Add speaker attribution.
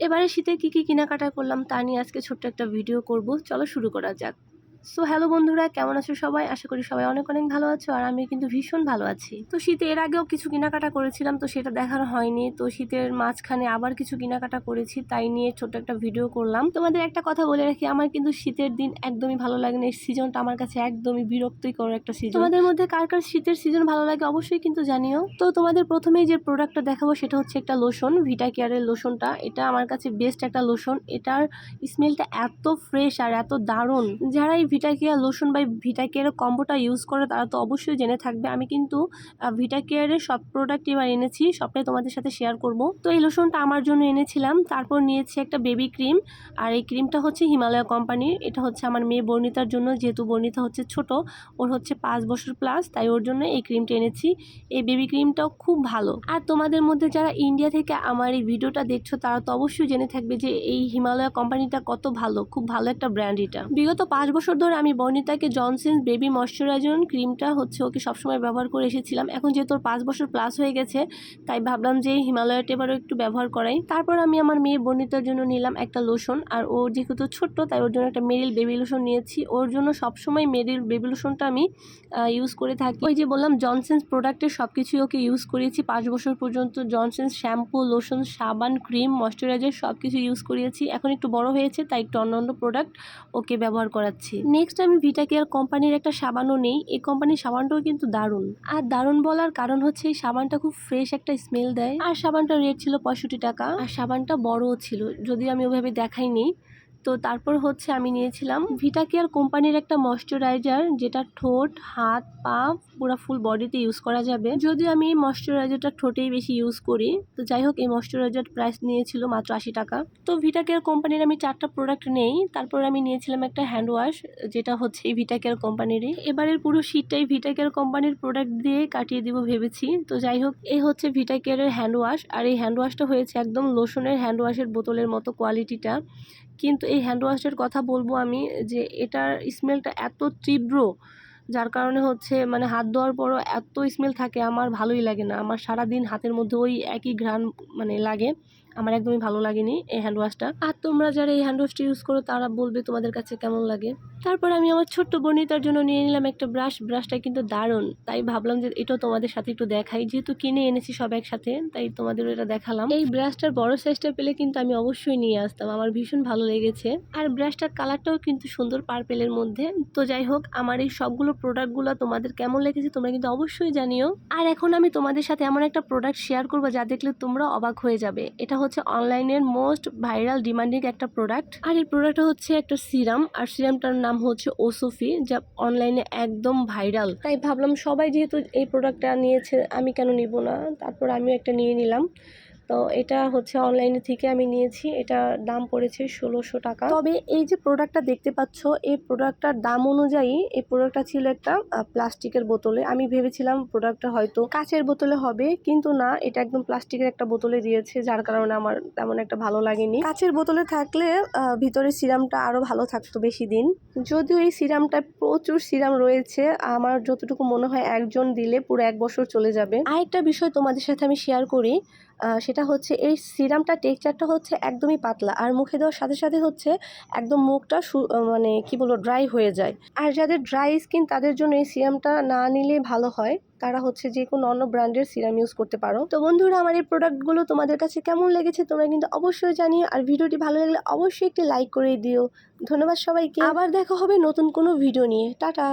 Speaker 1: এবারে শীতে কী কী কেনাকাটা করলাম তা নিয়ে আজকে ছোট্ট একটা ভিডিও করব। চলো শুরু করা যাক। সো হ্যালো বন্ধুরা, কেমন আছো সবাই? আশা করি সবাই অনেক অনেক ভালো আছো আর আমি কিন্তু ভীষণ ভালো আছি। তো শীতে এর আগেও কিছু কেনাকাটা করেছিলাম, তো সেটা দেখানো হয়নি। তো শীতের মাঝখানে আবার কিছু কেনাকাটা করেছি, তাই নিয়ে ছোট্ট একটা ভিডিও করলাম। তোমাদের একটা কথা বলে রাখি, আমার কিন্তু শীতের দিন একদমই ভালো লাগে না। এই সিজনটা আমার কাছে একদমই বিরক্তিকর একটা সিজন তোমাদের মধ্যে কার কার শীতের সিজন ভালো লাগে অবশ্যই কিন্তু জানিও। তো তোমাদের প্রথমেই যে প্রোডাক্টটা দেখাবো, সেটা হচ্ছে একটা লোশন ভিটা কেয়ারের লোশনটা এটা আমার কাছে বেস্ট একটা লোশন এটার স্মেলটা এত ফ্রেশ আর এত দারুণ। যারা এই ভিটা কেয়ার লোশন বা ভিটা কেয়ারের কম্বোটা ইউজ করে তারা তো অবশ্যই জেনে থাকবে। আমি কিন্তু ভিটা কেয়ারের সব প্রোডাক্ট এবার এনেছি, সবটাই তোমাদের সাথে শেয়ার করব। তো এই লোশনটা আমার জন্য এনেছিলাম, তারপর নিয়েছি একটা বেবি ক্রিম আর এই ক্রিমটা হচ্ছে হিমালয় কোম্পানির এটা হচ্ছে আমার মেয়ে বর্ণিতার জন্য, যেহেতু বর্ণিতা হচ্ছে ছোট, ওর হচ্ছে পাঁচ বছর প্লাস তাই ওর জন্য এই ক্রিমটা এনেছি। এই বেবি ক্রিমটাও খুব ভালো। আর তোমাদের মধ্যে যারা ইন্ডিয়া থেকে আমার এই ভিডিওটা দেখছ, তারা তো অবশ্যই জেনে থাকবে যে এই হিমালয় কোম্পানিটা কত ভালো, খুব ভালো একটা ব্র্যান্ড এটা। বিগত পাঁচ বছর ধরে আমি বর্ণিতাকে জনসিন্স বেবি ময়শ্চারাইজার ক্রিমটা হচ্ছে ওকে সবসময় ব্যবহার করে এসেছিলাম। এখন যেহেতু ওর পাঁচ বছর প্লাস হয়ে গেছে, তাই ভাবলাম যে হিমালয়টা এবারও একটু ব্যবহার করাই। তারপর আমি আমার মেয়ে বর্ণিতার জন্য নিলাম একটা লোশন আর ও যেহেতু ছোট্ট, তাই ওর জন্য একটা মেরিল বেবি লোশন নিয়েছি। ওর জন্য সবসময় মেরিল বেবি লোশনটা আমি ইউজ করে থাকি। ওই যে বললাম জনসেন্স প্রোডাক্টের সব কিছুই ওকে ইউজ করিয়েছি পাঁচ বছর পর্যন্ত জনসেন্স শ্যাম্পু লোশন সাবান ক্রিম ময়শ্চারাইজার সব কিছু ইউজ করিয়েছি। এখন একটু বড় হয়েছে, তাই একটু অন্য অন্য প্রোডাক্ট ওকে ব্যবহার করাচ্ছি। নেক্সট আমি ভিটা কেয়ার কোম্পানির একটা সাবানও নেই। এই কোম্পানির সাবানটাও কিন্তু দারুণ। আর দারুণ বলার কারণ হচ্ছে এই সাবানটা খুব ফ্রেশ একটা স্মেল দেয়। আর সাবানটার রেট ছিল পঁয়ষট্টি টাকা। আর সাবানটা বড়ও ছিল। যদি আমি ওভাবে দেখাইনি। তো তারপর হচ্ছে আমি নিয়েছিলাম ভিটা কেয়ার কোম্পানির একটা ময়শ্চারাইজার যেটা ঠোঁট, হাত, পা পুরো ফুল বডিতে ইউজ করা যাবে। যদিও আমি এই ময়শ্চারাইজারটা ঠোঁটেই বেশি ইউজ করি, তো যাই হোক এই ময়শ্চারাইজার প্রাইস নিয়েছিল মাত্র আশি টাকা। তো ভিটা কেয়ার কোম্পানির আমি চারটা প্রোডাক্ট নেই, তারপর আমি নিয়েছিলাম একটা হ্যান্ড ওয়াশ যেটা হচ্ছে এই ভিটা কেয়ার কোম্পানিরই। এবারের পুরো শীতটাই ভিটা কেয়ার কোম্পানির প্রোডাক্ট দিয়ে কাটিয়ে দিব ভেবেছি। তো যাই হোক, এই হচ্ছে ভিটা কেয়ারের হ্যান্ড ওয়াশ আর এই হ্যান্ড ওয়াশটা হয়েছে একদম লোশনের হ্যান্ড ওয়াশের বোতলের মতো কোয়ালিটিটা কিন্তু এই হ্যান্ড ওয়াশের কথা বলব আমি যে এটার স্মেলটা এত তীব্র, যার কারণে হচ্ছে মানে হাত ধোয়ার পরও এত স্মেল থাকে, আমার ভালোই লাগে না। আমার সারা দিন হাতের মধ্যে ওই একই ঘ্রাণ মানে লাগে। আমার একদমই ভালো লাগেনি এই হ্যান্ড ওয়াশটা আর তোমরা যারা এই হ্যান্ড ওয়াশটা ইউজ করো, তারা বলবে তোমাদের কাছে কেমন লাগে। তারপর আমি আমার ছোট্ট বনিতার জন্য নিয়ে নিলাম একটা ব্রাশ ব্রাশটা কিন্তু দারুণ। তাই ভাবলাম যে এটাও তোমাদের সাথে একটু দেখাই। যেহেতু কিনে এনেছি সব একসাথে, তাই তোমাদের এটা দেখালাম। এই ব্রাশটার বড় সাইজটা পেলে কিন্তু আমি অবশ্যই নিয়ে আসতাম। আমার ভীষণ ভালো লেগেছে। আর ব্রাশটার কালারটাও কিন্তু সুন্দর পার্পেলের মধ্যে। তো যাই হোক, আমার এই সবগুলো প্রোডাক্টগুলো তোমাদের কেমন লেগেছে তোমরা কিন্তু অবশ্যই জানিও। আর এখন আমি তোমাদের সাথে এমন একটা প্রোডাক্ট শেয়ার করব যা দেখলে তোমরা অবাক হয়ে যাবে। এটা হচ্ছে অনলাইনের মোস্ট ভাইরাল ডিমান্ডিং একটা প্রোডাক্ট। আর এই প্রোডাক্ট হচ্ছে একটা সিরাম, আর সিরামটার নাম হচ্ছে ওসোফি, যা অনলাইনে একদম ভাইরাল। তাই ভাবলাম সবাই যেহেতু এই প্রোডাক্টটা নিয়েছে, আমি কেন নিব না? তারপর আমিও একটা নিয়ে নিলাম। তো এটা হচ্ছে অনলাইনে থেকে আমি নিয়েছি। এটা দাম পড়েছে ষোলোশো টাকা। তবে এই যে প্রোডাক্টটা দেখতে পাচ্ছ, এই প্রোডাক্টটার দাম অনুযায়ী এই প্রোডাক্টটা ছিল একটা প্লাস্টিকের বোতলে। আমি ভেবেছিলাম প্রোডাক্টটা হয়তো কাচের বোতলে হবে, কিন্তু না, এটা একদম প্লাস্টিকের একটা বোতলে দিয়েছে, যার কারণে আমার তেমন একটা ভালো লাগেনি। কাচের বোতলে থাকলে ভিতরে সিরামটা আরও ভালো থাকতো বেশি দিন। যদিও এই সিরামটায় প্রচুর সিরাম রয়েছে, আমার যতটুকু মনে হয় একজন দিলে পুরো এক বছর চলে যাবে। আরেকটা বিষয় তোমাদের সাথে আমি শেয়ার করি সেটা হচ্ছে এই সিরামটা টেক্সচারটা হচ্ছে একদমই পাতলা আর মুখে দেওয়ার সাথে সাথে হচ্ছে একদম মুখটা মানে কি বলব ড্রাই হয়ে যায়। আর যাদের ড্রাই স্কিন তাদের জন্য এই সিরামটা না নিলে ভালো হয়। তারা হচ্ছে যে কোনো অন্য ব্র্যান্ডের সিরাম ইউজ করতে পারো। তো বন্ধুরা, আমার এই প্রোডাক্টগুলো তোমাদের কাছে কেমন লেগেছে তোমরা কিন্তু অবশ্যই জানিও। আর ভিডিওটি ভালো লাগলে অবশ্যই একটি লাইক করে দিও। ধন্যবাদ সবাইকে। আবার দেখা হবে নতুন কোনো ভিডিও নিয়ে। টাটা।